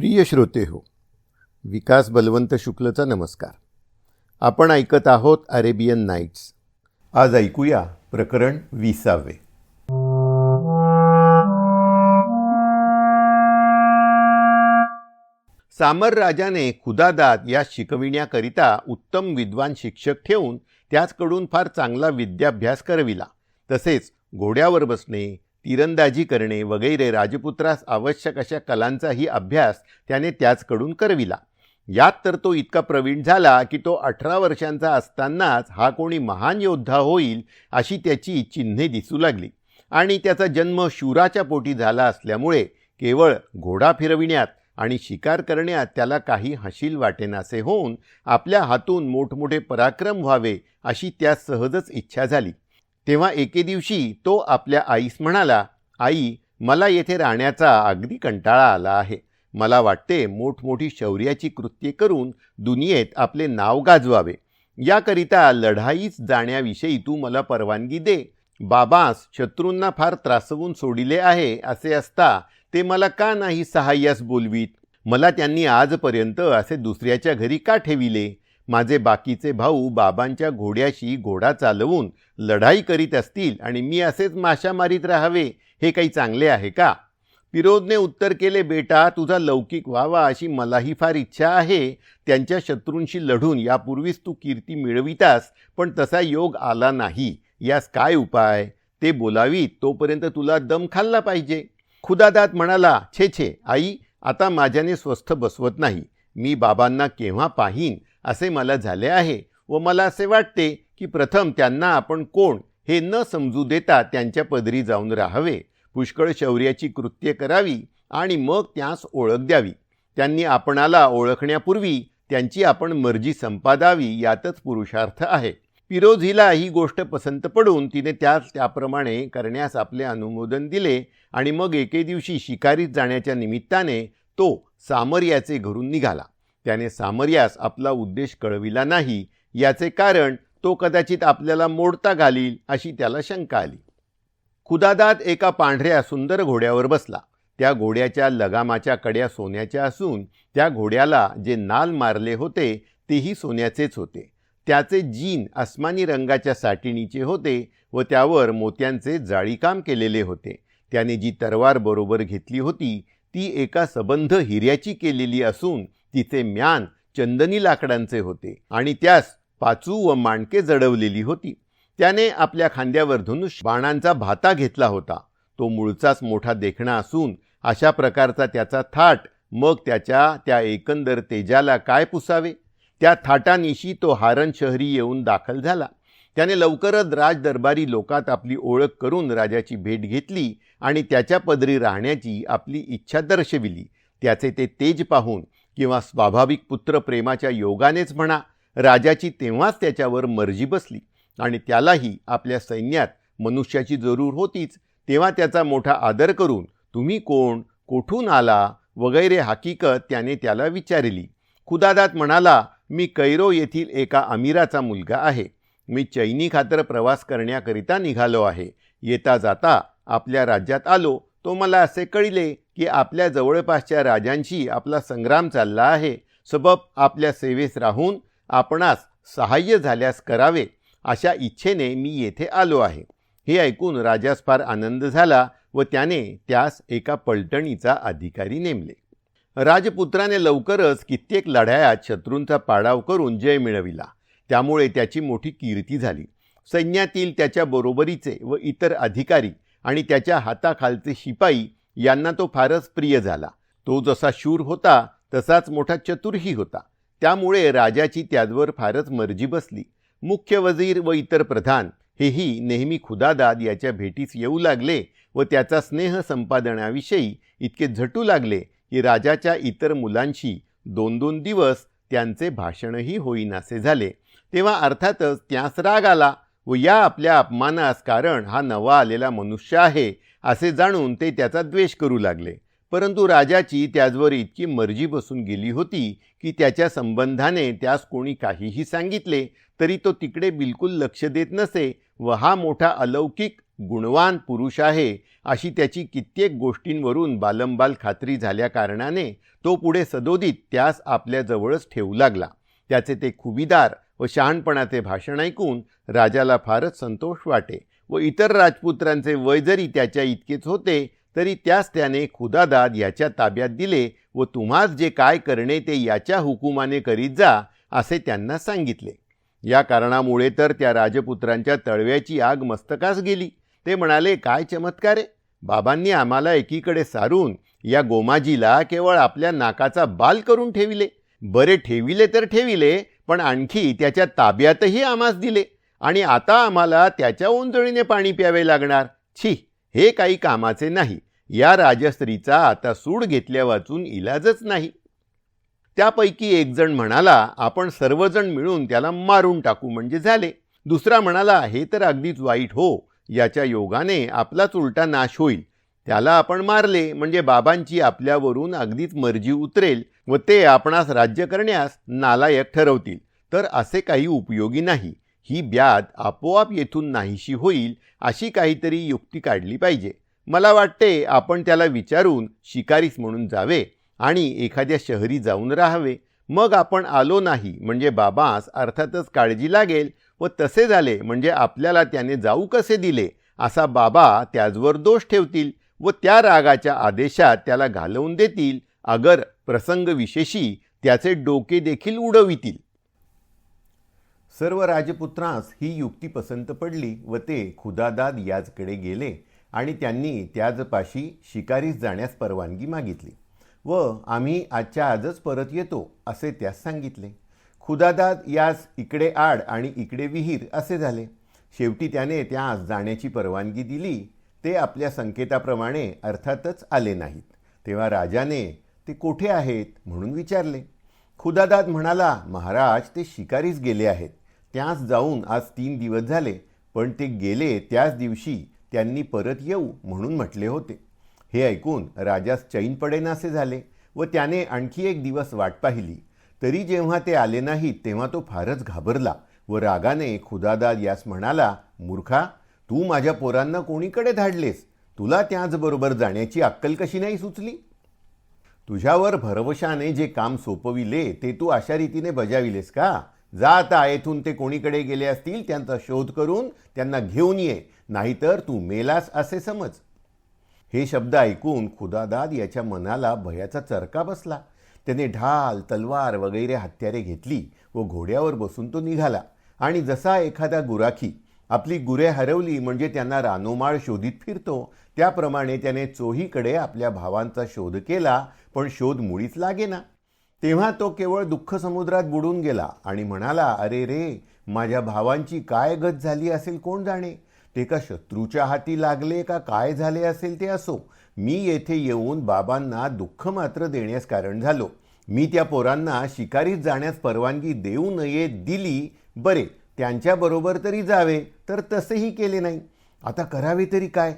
प्रिय श्रोते हो विकास बलवंत शुक्लचा नमस्कार. आपण ऐकत आहोत अरेबियन नाईट्स. आज ऐकूया प्रकरण विसावे. सामर राजाने खुदादाद या शिकविण्याकरिता उत्तम विद्वान शिक्षक ठेवून त्याचकडून फार चांगला विद्याभ्यास करविला. तसेच घोड्यावर बसणे तिरंदाजी करणे वगैरे राजपुत्रास आवश्यक अशा कलांचाही अभ्यास त्याने त्याचकडून करविला. यात तर तो इतका प्रवीण झाला की तो अठरा वर्षांचा असतानाच हा कोणी महान योद्धा होईल अशी त्याची चिन्हे दिसू लागली. आणि त्याचा जन्म शूराच्या पोटी झाला असल्यामुळे केवळ घोडा फिरविण्यात आणि शिकार करण्यात त्याला काही हशील वाटेनासे होऊन आपल्या हातून मोठमोठे पराक्रम व्हावे अशी त्या सहजच इच्छा झाली. तेव्हा एके दिवशी तो आपल्या आईस म्हणाला आई मला येथे राहण्याचा अगदी कंटाळा आला आहे. मला वाटते मोठमोठी शौर्याची कृत्ये करून दुनियेत आपले नाव गाजवावे. याकरिता लढाईच जाण्याविषयी तू मला परवानगी दे. बाबास शत्रूंना फार त्रासवून सोडिले आहे असे असता ते मला का नाही सहाय्यास बोलवीत? मला त्यांनी आजपर्यंत असे दुसऱ्याच्या घरी का ठेविले? माझे बाकीचे भाऊ बाबांच्या घोड्याशी घोडा चालवून लढाई करीत असतील आणि मी असेच माशा मारीत राहावे हे काही चांगले आहे का? पिरोजने उत्तर केले बेटा तुझा लौकिक व्हावा अशी मलाही फार इच्छा आहे. त्यांच्या शत्रूंशी लढून यापूर्वीच तू कीर्ती मिळवितास पण तसा योग आला नाही. यास काय उपाय? ते बोलावीत तोपर्यंत तुला दम खाल्ला पाहिजे. खुदादात म्हणाला छे छे आई आता माझ्याने स्वस्थ बसवत नाही. मी बाबांना केव्हा पाहीन? असे मला झाले आहे व मला असे वाटते की प्रथम त्यांना आपण कोण हे न समजू देता त्यांच्या पदरी जाऊन राहावे. पुष्कळ शौर्याची कृत्ये करावी आणि मग त्यास ओळख द्यावी. त्यांनी आपणाला ओळखण्यापूर्वी त्यांची आपण मर्जी संपादावी यातच पुरुषार्थ आहे. पिरोज हिला ही गोष्ट पसंत पडून तिने त्याच त्याप्रमाणे करण्यास आपले अनुमोदन दिले आणि मग एके दिवशी शिकारीत जाण्याच्या निमित्ताने तो सामर्याचे घरून निघाला. त्याने सामर्यास आपला उद्देश कळविला नाही याचे कारण तो कदाचित आपल्याला मोडता घालील अशी त्याला शंका आली. खुदादात एका पांढऱ्या सुंदर घोड्यावर बसला. त्या घोड्याच्या लगामाच्या कड्या सोन्याच्या असून त्या घोड्याला जे नाल मारले होते तेही सोन्याचेच होते. त्याचे जीन अस्मानी रंगाच्या साटिणीचे होते व त्यावर मोत्यांचे जाळीकाम केलेले होते. त्याने जी तरवार बरोबर घेतली होती ती एका सबंध हिऱ्याची केलेली असून तिचे म्यान चंदनी लाकडांचे होते आणि त्यास पाचू व माणके जडवलेली होती. त्याने आपल्या खांद्यावर धनुष बाणांचा भाता घेतला होता. तो मूळचाच मोठा देखणा असून अशा प्रकारचा त्याचा थाट मग त्याच्या त्या एकंदर तेजाला काय पुसावे? त्या थाटानिशी तो हारण शहरी येऊन दाखल झाला. त्याने लवकरच राजदरबारी लोकात आपली ओळख करून राजाची भेट घेतली आणि त्याच्या पदरी राहण्याची आपली इच्छा दर्शविली. त्याचे ते तेज पाहून किंवा स्वाभाविक पुत्र प्रेमाच्या योगानेच म्हणा राजाची तेव्हाच त्याच्यावर मर्जी बसली आणि त्यालाही आपल्या सैन्यात मनुष्याची जरूर होतीच तेव्हा त्याचा मोठा आदर करून तुम्ही कोण? कोठून आला? वगैरे हकीकत त्याने त्याला विचारली. खुदादात म्हणाला मी कैरो येथील एका अमीराचा मुलगा आहे. मी चैनी खातर प्रवास करण्याकरिता निघालो आहे. येता जाता आपल्या राज्यात आलो. तो मला असे कळले की आपल्या जवळपासच्या राजांशी आपला संग्राम चालला आहे. सबब आपल्या सेवेस राहून आपणास सहाय्य झाल्यास करावे अशा इच्छेने मी येथे आलो आहे. हे ऐकून राजास फार आनंद झाला व त्याने त्यास एका पलटणीचा अधिकारी नेमले. राजपुत्राने लवकरच कित्येक लढायात शत्रूंचा पाडाव करून जय मिळविला. त्यामुळे त्याची मोठी कीर्ती झाली. सैन्यातील त्याच्या बरोबरीचे व इतर अधिकारी आणि त्याच्या हाताखालचे शिपाई यांना तो फारच प्रिय झाला. तो जसा शूर होता तसाच मोठा चतुरही होता. त्यामुळे राजाची त्याचवर फारच मर्जी बसली. मुख्य वजीर व इतर प्रधान हेही नेहमी खुदादाद याच्या भेटीस येऊ लागले व त्याचा स्नेह संपादनाविषयी इतके झटू लागले की राजाच्या इतर मुलांशी दोन दोन दिवस त्यांचे भाषणही होईनासे झाले. तेव्हा अर्थातच त्यास राग आला व या आपल्या अपमानास कारण हा नवा आलेला मनुष्य आहे असे जाणून ते त्याचा द्वेष करू लागले. परंतु राजाची त्याचवर इतकी मर्जी बसून गेली होती की त्याच्या संबंधाने त्यास कोणी काहीही सांगितले तरी तो तिकडे बिलकुल लक्ष देत नसे व हा मोठा अलौकिक गुणवान पुरुष आहे अशी त्याची कित्येक गोष्टींवरून बालंबाल खात्री झाल्या कारणाने तो पुढे सदोदित त्यास आपल्याजवळच ठेवू लागला. त्याचे ते खुबीदार व शहाणपणाचे भाषण ऐकून राजाला फारच संतोष वाटे. व इतर राजपुत्रांचे वय जरी त्याच्या इतकेच होते तरी त्यास त्याने खुदादाद याच्या ताब्यात दिले व तुम्हास जे काय करणे ते याच्या हुकुमाने करीत जा असे त्यांना सांगितले. या कारणामुळे तर त्या राजपुत्रांच्या तळव्याची आग मस्तकास गेली. ते म्हणाले काय चमत्कार! आहे बाबांनी आम्हाला एकीकडे सारून या गोमाजीला केवळ आपल्या नाकाचा बाल करून ठेविले. बरे ठेविले तर ठेविले पण आणखी त्याच्या ताब्यातही आम्हास दिले. आणि आता आम्हाला त्याच्या ओंजळीने पाणी प्यावे लागणार. छी हे काही कामाचे नाही. या राजस्त्रीचा आता सूड घेतल्या वाचून इलाजच नाही. त्यापैकी एकजण म्हणाला आपण सर्वजण मिळून त्याला मारून टाकू म्हणजे झाले. दुसरा म्हणाला हे तर अगदीच वाईट हो. याच्या योगाने आपलाच उलटा नाश होईल. त्याला आपण मारले म्हणजे बाबांची आपल्यावरून अगदीच मर्जी उतरेल व ते आपणास राज्य करण्यास नालायक ठरवतील. तर असे काही उपयोगी नाही. ही ब्याद आपोआप येथून नाहीशी होईल अशी काहीतरी युक्ती काढली पाहिजे. मला वाटते आपण त्याला विचारून शिकारीस म्हणून जावे आणि एखाद्या शहरी जाऊन राहावे. मग आपण आलो नाही म्हणजे बाबास अर्थातच काळजी लागेल व तसे झाले म्हणजे आपल्याला त्याने जाऊ कसे दिले असा बाबा त्याचवर दोष ठेवतील व त्या रागाच्या आदेशात त्याला घालवून देतील. अगर प्रसंगविशेषी त्याचे डोके देखील उडवितील. सर्व राजपुत्रांस ही युक्ती पसंत पडली व ते खुदादाद याजकडे गेले आणि त्यांनी त्याजपाशी शिकारीस जाण्यास परवानगी मागितली. व आम्ही आजच्या आजच परत येतो असे त्यास सांगितले. खुदादाद यास इकडे आड आणि इकडे विहीर असे झाले. शेवटी त्याने त्यास जाण्याची परवानगी दिली. ते आपल्या संकेताप्रमाणे अर्थातच आले नाहीत. तेव्हा राजाने ते कोठे आहेत? म्हणून विचारले. खुदादाद म्हणाला महाराज ते शिकारीस गेले आहेत. त्यास जाऊन आज तीन दिवस झाले पण ते गेले त्याच दिवशी त्यांनी परत येऊ म्हणून म्हटले होते. हे ऐकून राजास चैन पडेनासे झाले व त्याने आणखी एक दिवस वाट पाहिली. तरी जेव्हा ते आले नाहीत तेव्हा तो फारच घाबरला व रागाने खुदादाद यास म्हणाला मूर्खा तू माझ्या पोरांना कोणीकडे धाडलेस? तुला त्याचबरोबर जाण्याची अक्कल कशी नाही सुचली? तुझ्यावर भरवशाने जे काम सोपविले ते तू अशा रीतीने बजाविलेस का? जा आता येथून ते कोणीकडे गेले असतील त्यांचा शोध करून त्यांना घेऊन ये नाहीतर तू मेलास असे समज. हे शब्द ऐकून खुदादाद याच्या मनाला भयाचा चरका बसला. त्याने ढाल तलवार वगैरे हत्यारे घेतली व घोड्यावर बसून तो निघाला. आणि जसा एखादा गुराखी आपली गुरे हरवली म्हणजे त्यांना रानोमाळ शोधित फिरतो त्याप्रमाणे त्याने चोहीकडे आपल्या भावांचा शोध केला पण शोध मुळीच लागेना तेव्हा तो केवळ दुःख समुद्रात बुडून गेला आणि म्हणाला अरे रे माझ्या भावांची काय गत झाली असेल कोण जाणे? ते का शत्रूच्या हाती लागले का काय झाले असेल ते असो. मी येथे येऊन बाबांना दुःख मात्र देण्यास कारण झालो. मी त्या पोरांना शिकारीत जाण्यास परवानगी देऊ नये दिली. बरे त्यांच्याबरोबर तरी जावे तर तसेही केले नाही. आता करावे तरी काय?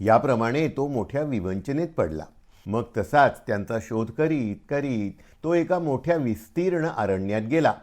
याप्रमाणे तो मोठ्या विवंचनेत पडला. मग तसाच त्यांचा शोध करीत करीत तो एका मोठ्या विस्तीर्ण अरण्यात गेला.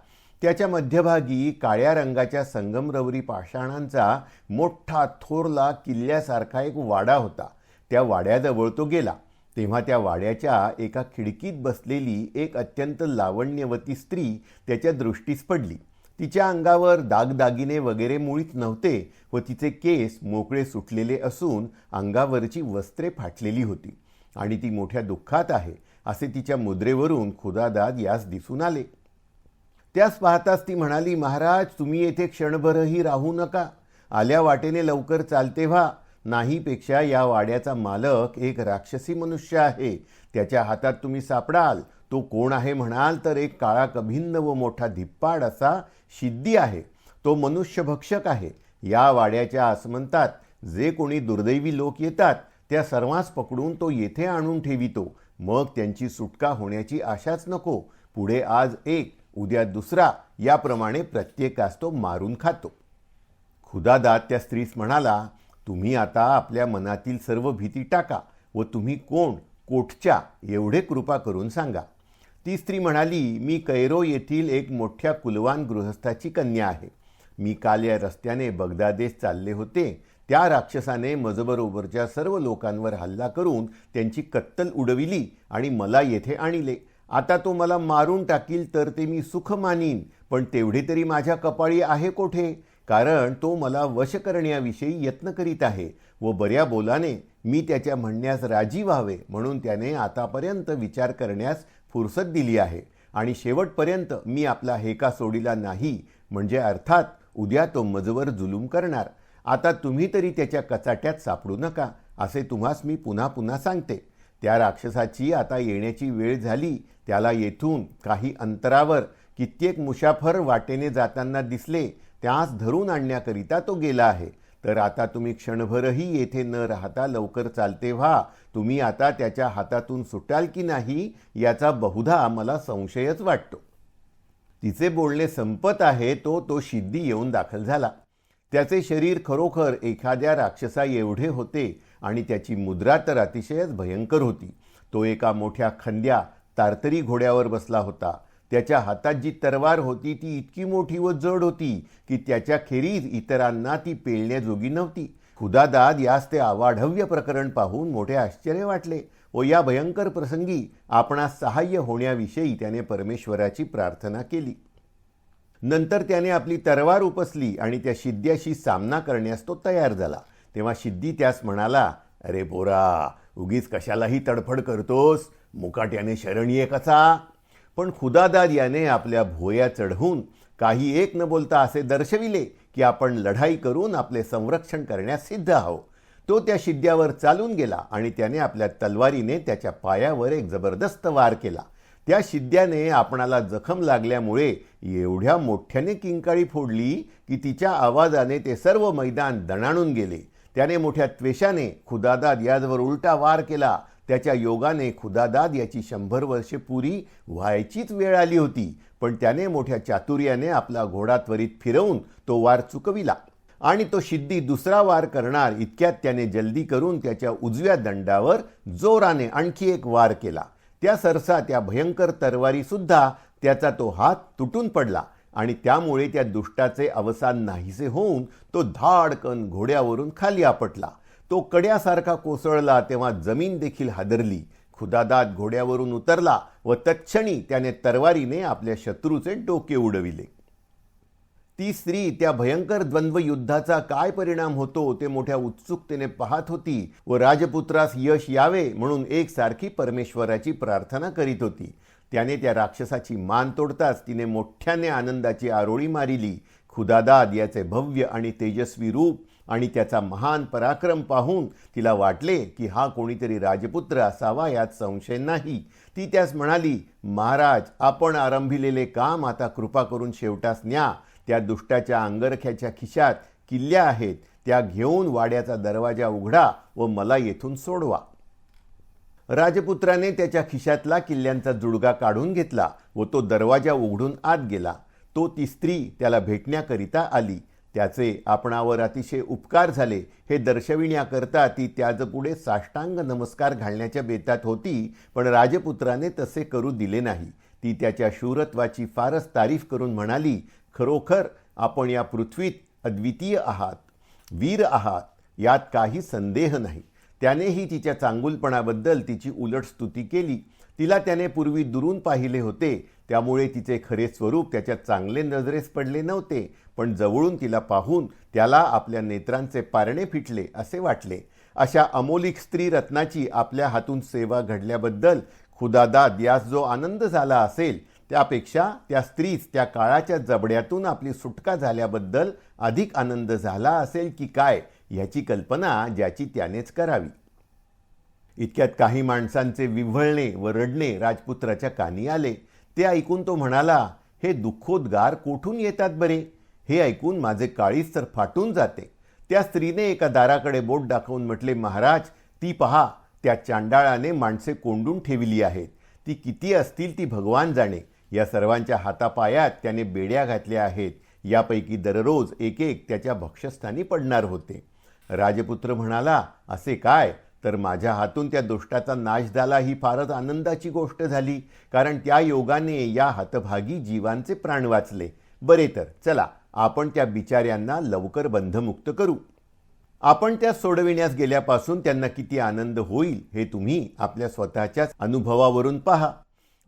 त्याच्या मध्यभागी काळ्या रंगाच्या संगमरवरी पाषाणांचा मोठा थोरला किल्ल्यासारखा एक वाडा होता. त्या वाड्याजवळ तो गेला. तेव्हा त्या वाड्याच्या एका खिडकीत बसलेली एक अत्यंत लावण्यवती स्त्री त्याच्या दृष्टीस पडली. तिच्या अंगावर दागदागिने वगैरे मुळीच नव्हते व तिचे केस मोकळे सुटलेले असून अंगावरची वस्त्रे फाटलेली होती. आणि ती मोठ्या दुःखात आहे असे तिच्या मुद्रेवरून खुदादाद यास दिसून आले. त्यास पाहताच ती म्हणाली महाराज तुम्ही येथे क्षणभरही राहू नका. आल्या वाटेने लवकर चालते व्हा. नाहीपेक्षा या वाड्याचा मालक एक राक्षसी मनुष्य आहे. त्याच्या हातात तुम्ही सापडाल. तो कोण आहे म्हणाल तर एक काळा कभिन्न व मोठा धिप्पाड असा शिद्दी आहे. तो मनुष्यभक्षक आहे. या वाड्याच्या आसमंतात जे कोणी दुर्दैवी लोक येतात त्या सर्वांस पकडून तो येथे आणून ठेवितो. मग त्यांची सुटका होण्याची आशाच नको. पुढे आज एक उद्या दुसरा याप्रमाणे प्रत्येकास तो मारून खातो. खुदादात त्या स्त्रीस म्हणाला तुम्ही आता आपल्या मनातील सर्व भीती टाका व तुम्ही कोण? कोठच्या? एवढे कृपा करून सांगा. ती स्त्री म्हणाली मी कैरो येथील एक मोठ्या कुलवान गृहस्थाची कन्या आहे. मी काल या रस्त्याने बगदादेस चालले होते. त्या राक्षसाने मजबरोबरच्या सर्व लोकांवर हल्ला करून त्यांची कत्तल उडविली आणि मला येथे आणले. आता तो मला मारून टाकील तर ते मी सुख मानीन पण तेवढे तरी माझ्या कपाळी आहे कोठे? कारण तो मला वश करण्याविषयी यत्न करीत आहे व बऱ्या बोलाने मी त्याच्या म्हणण्यास राजी व्हावे म्हणून त्याने आतापर्यंत विचार करण्यास फुरसत दिली आहे. आणि शेवटपर्यंत मी आपला हेका सोडिला नाही म्हणजे अर्थात उद्या तो मजवर जुलूम करणार. आता तुम्ही तरी त्याच्या कचाट्यात सापडू नका असे तुम्हास मी पुन्हा पुन्हा सांगते. त्या राक्षसाची आता येण्याची वेळ झाली त्याला येथून काही अंतरावर कित्येक मुसाफर वाटेने जाताना दिसले त्यास धरून आणण्याकरिता तो गेला आहे. तर आता तुम्ही क्षणभरही येथे न राहता लवकर चालते व्हा. तुम्ही आता त्याच्या हातातून सुटाल की नाही याचा बहुधा मला संशयच वाटतो. तिचे बोलणे संपत आहे तो तो शिद्दी येऊन दाखल झाला. त्याचे शरीर खरोखर एखाद्या राक्षसा एवढे होते आणि त्याची मुद्रा तर अतिशयच भयंकर होती. तो एका मोठ्या खंद्या तारतरी घोड्यावर बसला होता. त्याच्या हातात जी तरवार होती ती इतकी मोठी व जड होती की त्याच्या खेरीज इतरांना ती पेलण्याजोगी नव्हती. खुदादाद यास ते अवाढव्य प्रकरण पाहून मोठे आश्चर्य वाटले. व या भयंकर प्रसंगी आपणास सहाय्य होण्याविषयी त्याने परमेश्वराची प्रार्थना केली. नंतर त्याने आपली तरवार उपसली आणि त्या शिद्द्याशी सामना करण्यास तो तयार झाला. तेव्हा शिद्दी त्यास म्हणाला अरे बोरा उगीच कशालाही तडफड करतोस. मुकाट्याने शरणीय कसा? पण खुदादाद याने आपल्या भोया चढवून काही एक न बोलता असे दर्शविले की आपण लढाई करून आपले संरक्षण करण्यास सिद्ध आहो तो त्या शिद्द्यावर चालून गेला आणि त्याने आपल्या तलवारीने त्याच्या पायावर एक जबरदस्त वार केला. त्या शिद्द्याने आपणाला जखम लागल्यामुळे एवढ्या मोठ्याने किंकाळी फोडली की तिच्या आवाजाने ते सर्व मैदान दणाणून गेले. त्याने मोठ्या त्वेषाने खुदादाद याजवर उलटा वार केला. त्याच्या योगाने खुदादाद याची शंभर वर्षे पुरी व्हायचीच वेळ आली होती. पण त्याने मोठ्या चातुर्याने आपला घोडा त्वरित फिरवून तो वार चुकविला. आणि तो शिद्दी दुसरा वार करणार इतक्यात त्याने जल्दी करून त्याच्या उजव्या दंडावर जोराने आणखी एक वार केला. त्या सरसा त्या भयंकर तरवारीसुद्धा त्याचा तो हात तुटून पडला आणि त्यामुळे त्या दुष्टाचे अवसान नाहीसे होऊन तो धाडकन घोड्यावरून खाली आपटला. तो कड्यासारखा कोसळला तेव्हा जमीन देखील हादरली. खुदादात घोड्यावरून उतरला व तत्क्षणी त्याने तरवारीने आपल्या शत्रूचे डोके उडविले. ती स्त्री त्या भयंकर द्वंद्व युद्धाचा काय परिणाम होतो ते मोठ्या उत्सुकतेने पाहत होती व राजपुत्रास यश यावे म्हणून एकसारखी परमेश्वराची प्रार्थना करीत होती. त्याने त्या राक्षसाची मान तोडताच तिने मोठ्याने आनंदाची आरोळी मारिली. खुदादाद याचे भव्य आणि तेजस्वी रूप आणि त्याचा महान पराक्रम पाहून तिला वाटले की हा कोणीतरी राजपुत्र असावा यात संशय नाही. ती त्यास म्हणाली महाराज आपण आरंभिलेले काम आता कृपा करून शेवटास न्या. त्या दुष्टाच्या अंगरख्याच्या खिशात किल्ल्या आहेत त्या घेऊन वाड्याचा दरवाजा उघडा व मला येथून सोडवा. राजपुत्राने त्याच्या खिशातला किल्ल्यांचा जुडगा काढून घेतला व तो दरवाजा उघडून आत गेला. तो ती स्त्री त्याला भेटण्याकरिता आली. त्याचे आपणावर अतिशय उपकार झाले. हे दर्शविण्याकरता ती त्याजपुढे साष्टांग नमस्कार घालण्याच्या बेतात होती पण राजपुत्राने तसे करू दिले नाही. ती त्याच्या शूरत्वाची फारच तारीफ करून म्हणाली खरोखर आपण या पृथ्वीत अद्वितीय आहात वीर आहात यात काही संदेह नाही. त्यानेही तिच्या चांगुलपणाबद्दल तिची उलट स्तुती केली. तिला त्याने पूर्वी दुरून पाहिले होते. त्यामुळे तिचे खरे स्वरूप त्याच्या चांगले नजरेस पडले नव्हते. पण जवळून तिला पाहून त्याला आपल्या नेत्रांचे पारणे फिटले असे वाटले. अशा अमोलिक स्त्री रत्नाची आपल्या हातून सेवा घडल्याबद्दल खुदादाद यास जो आनंद झाला असेल त्यापेक्षा त्या स्त्रीच त्या काळाच्या जबड्यातून आपली सुटका झाल्याबद्दल अधिक आनंद झाला असेल की काय याची कल्पना ज्याची त्यानेच करावी. इतक्यात काही माणसांचे विव्हळणे व रडणे राजपुत्राच्या कानी आले. ते ऐकून तो म्हणाला हे दुःखोद्गार कोठून येतात बरे? हे ऐकून माझे काळीच तर फाटून जाते. त्या स्त्रीने एका दाराकडे बोट दाखवून म्हटले महाराज ती पहा त्या चांडाळाने माणसे कोंडून ठेविली आहेत. ती किती असतील ती भगवान जाणे. या सर्वांच्या हातापायात त्याने बेड्या घातल्या आहेत. यापैकी दररोज एक एक त्याच्या भक्षस्थानी पडणार होते. राजपुत्र म्हणाला असे काय? तर माझ्या हातून त्या दुष्टाचा नाश झाला ही फारच आनंदाची गोष्ट झाली. कारण त्या योगाने या हतभागी जीवांचे प्राण वाचले. बरे तर चला आपण त्या बिचाऱ्यांना लवकर बंधमुक्त करू. आपण त्या सोडविण्यास गेल्यापासून त्यांना किती आनंद होईल हे तुम्ही आपल्या स्वतःच्याच अनुभवावरून पहा.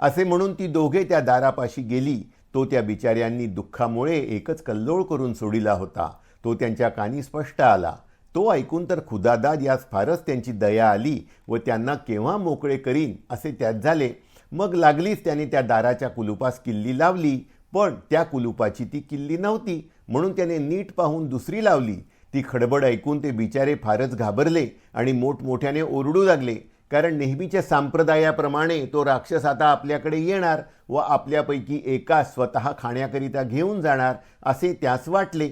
असे म्हणून ती दोघे त्या दारापाशी गेली. तो त्या बिचाऱ्यांनी दुःखामुळे एकच कल्लोळ करून सोडिला होता. तो त्यांच्या कानी स्पष्ट आला. तो ऐकून तर खुदादाद यास फारच त्यांची दया आली व त्यांना केव्हा मोकळे करीन असे त्यात झाले. मग लागलीच त्याने त्या दाराच्या कुलुपास किल्ली लावली पण त्या कुलुपाची ती किल्ली नव्हती म्हणून त्याने नीट पाहून दुसरी लावली. ती खडबड ऐकून ते बिचारे फारच घाबरले आणि मोठमोठ्याने ओरडू लागले. कारण नेहमीच्या संप्रदायाप्रमाणे तो राक्षस आता आपल्याकडे येणार व आपल्यापैकी एका स्वतः खाण्याकरिता घेऊन जाणार असे त्यास वाटले.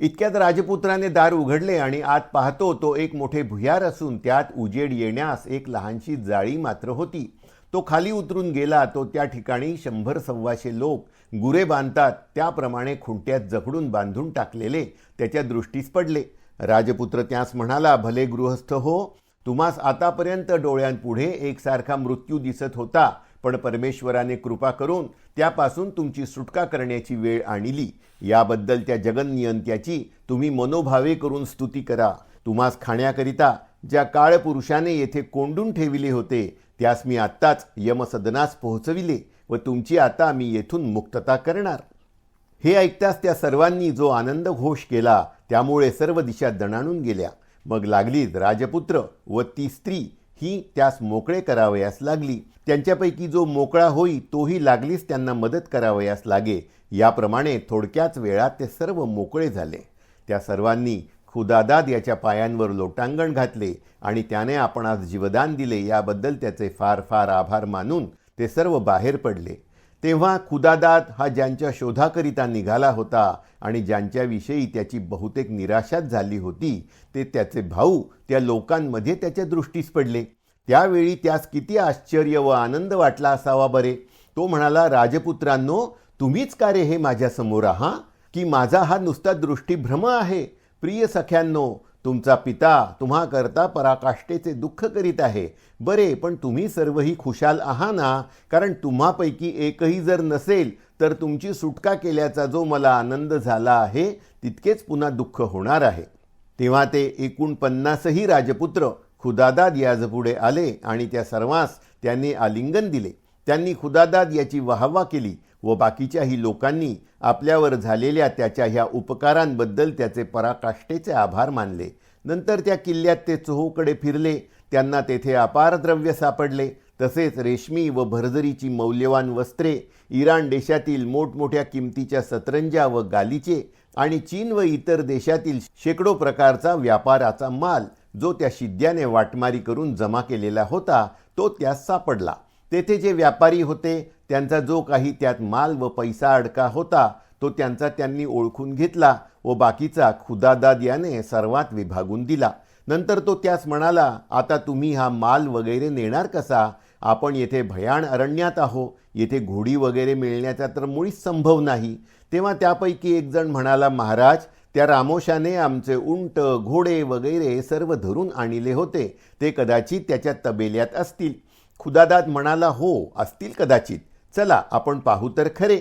इतक्यात राजपुत्राने दार उघडले आणि आत पाहतो तो एक मोठे भुयार असून त्यात उजेड येण्यास एक लहानशी जाळी मात्र होती. तो खाली उतरून गेला तो त्या ठिकाणी शंभर सव्वाशे लोक गुरे बांधतात त्याप्रमाणे खुंट्यात जखडून बांधून टाकलेले त्याच्या दृष्टीस पडले. राजपुत्र त्यास म्हणाला भले गृहस्थ हो तुम्हास आतापर्यंत डोळ्यांपुढे एकसारखा मृत्यू दिसत होता पण परमेश्वराने कृपा करून त्यापासून तुमची सुटका करण्याची वेळ आणली. याबद्दल त्या जगननियंत्याची तुम्ही मनोभावे करून स्तुती करा. तुम्हास खाण्याकरिता ज्या काळपुरुषाने येथे कोंडून ठेविले होते त्यास मी आत्ताच यमसदनास पोहोचविले व तुमची आता मी येथून मुक्तता करणार. हे ऐकताच त्या सर्वांनी जो आनंद घोष केला त्यामुळे सर्व दिशा दणाणून गेल्या. मग लागलीच राजपुत्र व ती स्त्री ही त्यास मोकळे करावयास लागली. त्यांच्यापैकी जो मोकळा होई तोही लागलीच त्यांना मदत करावयास लागे. याप्रमाणे थोडक्याच वेळात ते सर्व मोकळे झाले. त्या सर्वांनी खुदादाद याच्या पायांवर लोटांगण घातले आणि त्याने आपणास जीवदान दिले याबद्दल त्याचे फार फार आभार मानून ते सर्व बाहेर पडले. तेव्हा खुदादात हा ज्यांच्या शोधाकरिता निघाला होता आणि ज्यांच्याविषयी त्याची बहुतेक निराशाच झाली होती ते त्याचे भाऊ त्या लोकांमध्ये त्याच्या दृष्टीस पडले. त्यावेळी त्यास किती आश्चर्य व आनंद वाटला असावा बरे. तो म्हणाला राजपुत्रांनो तुम्हीच का रे हे माझ्यासमोर आहा की माझा हा नुसता दृष्टीभ्रम आहे? प्रिय सख्यांनो तुमचा पिता तुम्हा करता पराकाष्ठेचे दुःख करीत आहे. बरे पण तुम्ही सर्वही खुशाल आहा ना? कारण तुम्हापैकी एकही जर नसेल तर तुमची सुटका केल्याचा जो मला आनंद झाला आहे तितकेच पुन्हा दुःख होणार आहे. तेव्हा ते एकूण पन्नासही राजपुत्र खुदादाद याजपुढे आले आणि त्या सर्वांस त्यांनी आलिंगन दिले. त्यांनी खुदादाद याची वाहवा केली व बाकीच्याही लोकांनी आपल्यावर झालेल्या त्याच्या ह्या उपकारांबद्दल त्याचे पराकाष्ठेचे आभार मानले. नंतर त्या किल्ल्यात ते चोहूकडे फिरले. त्यांना तेथे अपार द्रव्य सापडले. तसेच रेशमी व भरजरीची मौल्यवान वस्त्रे इराण देशातील मोठमोठ्या किमतीच्या सतरंजा व गालीचे आणि चीन व इतर देशातील शेकडो प्रकारचा व्यापाराचा माल जो त्या शिद्याने वाटमारी करून जमा केलेला होता तो त्यास सापडला. तेथे जे व्यापारी होते त्यांचा जो काही त्यात माल व पैसा अडका होता तो त्यांचा त्यांनी ओळखून घेतला व बाकीचा खुदादाद याने सर्वात विभागून दिला. नंतर तो त्यास म्हणाला आता तुम्ही हा माल वगैरे नेणार कसा? आपण येथे भयाण अरण्यात आहो. येथे घोडी वगैरे मिळण्याचा तर मुळीच संभव नाही. तेव्हा त्यापैकी एक जण म्हणाला महाराज त्या रामोशाने आमचे उंट घोडे वगैरे सर्व धरून आणले होते. ते कदाचित त्याच्या तबेल्यात असतील. खुदादाद म्हणाला हो असतील कदाचित. चला आपण पाहू तर खरे.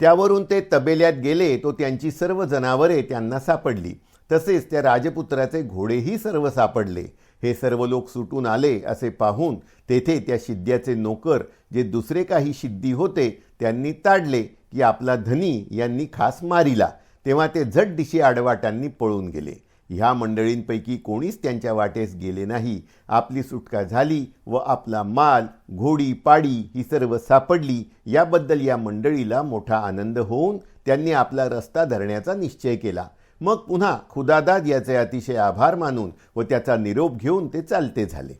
त्यावरून ते तबेल्यात गेले तो त्यांची सर्व जनावरे त्यांना सापडली. तसेच त्या राजपुत्राचे घोडेही सर्व सापडले. हे सर्व लोक सुटून आले असे पाहून तेथे त्या शिद्याचे नोकर जे दुसरे काही शिद्दी होते त्यांनी ताडले की आपला धनी यांनी खास मारिला. तेव्हा ते झट दिशी आडवाटांनी पळून गेले. ह्या मंडळींपैकी कोणीच त्यांच्या वाटेस गेले नाही. आपली सुटका झाली व आपला माल घोडी पाडी ही सर्व सापडली. याबद्दल या मंडळीला मोठा आनंद होऊन त्यांनी आपला रस्ता धरण्याचा निश्चय केला. मग पुन्हा खुदादाद याचे अतिशय आभार मानून व त्याचा निरोप घेऊन ते चालते झाले.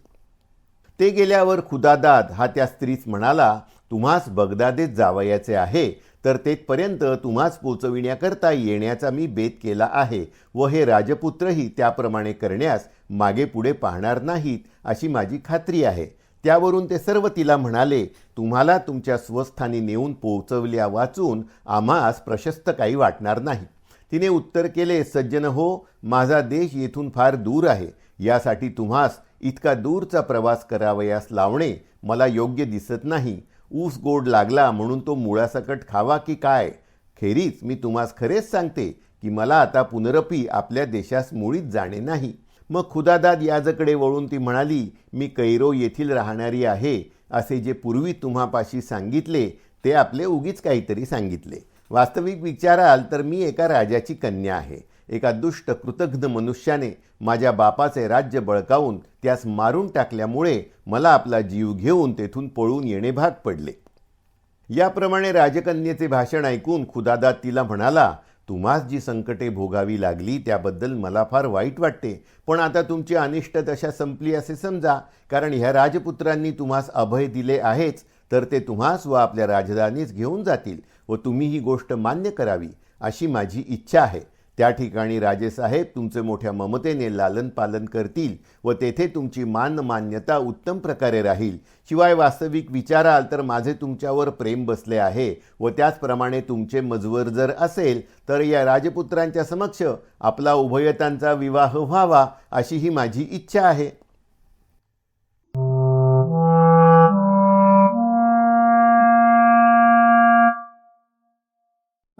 ते गेल्यावर खुदादाद हा त्या स्त्रीस म्हणाला तुम्हास बगदादेत जावयाचे आहे. तर तेथपर्यंत तुम्हास पोचविण्याकरता येण्याचा मी बेत केला आहे व हे राजपुत्रही त्याप्रमाणे करण्यास मागे पुढे पाहणार नाहीत अशी माझी खात्री आहे. त्यावरून ते सर्व तिला म्हणाले तुम्हाला तुमच्या स्वस्थानी नेऊन पोहोचवल्या वाचून आम्हास प्रशस्त काही वाटणार नाही. तिने उत्तर केले सज्जन हो माझा देश येथून फार दूर आहे. यासाठी तुम्हास इतका दूरचा प्रवास करावयास लावणे मला योग्य दिसत नाही. ऊस गोड लागला म्हणून तो मुळासकट खावा की काय? खेरीज मी तुम्हास खरेच सांगते की मला आता पुनरपी आपल्या देशास मुळीच जाणे नाही. मग खुदादाद याजकडे वळून ती म्हणाली मी कैरो येथील राहणारी आहे असे जे पूर्वी तुम्हापाशी सांगितले ते आपले उगीच काहीतरी सांगितले. वास्तविक विचाराल तर मी एका राजाची कन्या आहे. एका दुष्ट कृतघ्न मनुष्याने माझ्या बापाचे राज्य बळकावून त्यास मारून टाकल्यामुळे मला आपला जीव घेऊन तेथून पळून येणे भाग पडले. याप्रमाणे राजकन्येचे भाषण ऐकून खुदादा तिला म्हणाला तुम्हास जी संकटे भोगावी लागली त्याबद्दल मला फार वाईट वाटते पण आता तुमची अनिष्ट दशा संपली असे समजा कारण ह्या राजपुत्रांनी तुम्हास अभय दिले आहेच तर ते तुम्हास व आपल्या राजधानीस घेऊन जातील व तुम्ही ही गोष्ट मान्य करावी अशी माझी इच्छा आहे. त्या ठिकाणी राजेसाहेब तुमचे मोठ्या ममतेने लालन पालन करतील व तेथे तुमची मान मान्यता उत्तम प्रकारे राहील. शिवाय वास्तविक विचाराल तर माझे तुमच्यावर प्रेम बसले आहे व त्याचप्रमाणे तुमचे मजवर जर असेल तर या राजपुत्रांच्या समक्ष आपला उभयतांचा विवाह व्हावा अशी ही माझी इच्छा आहे.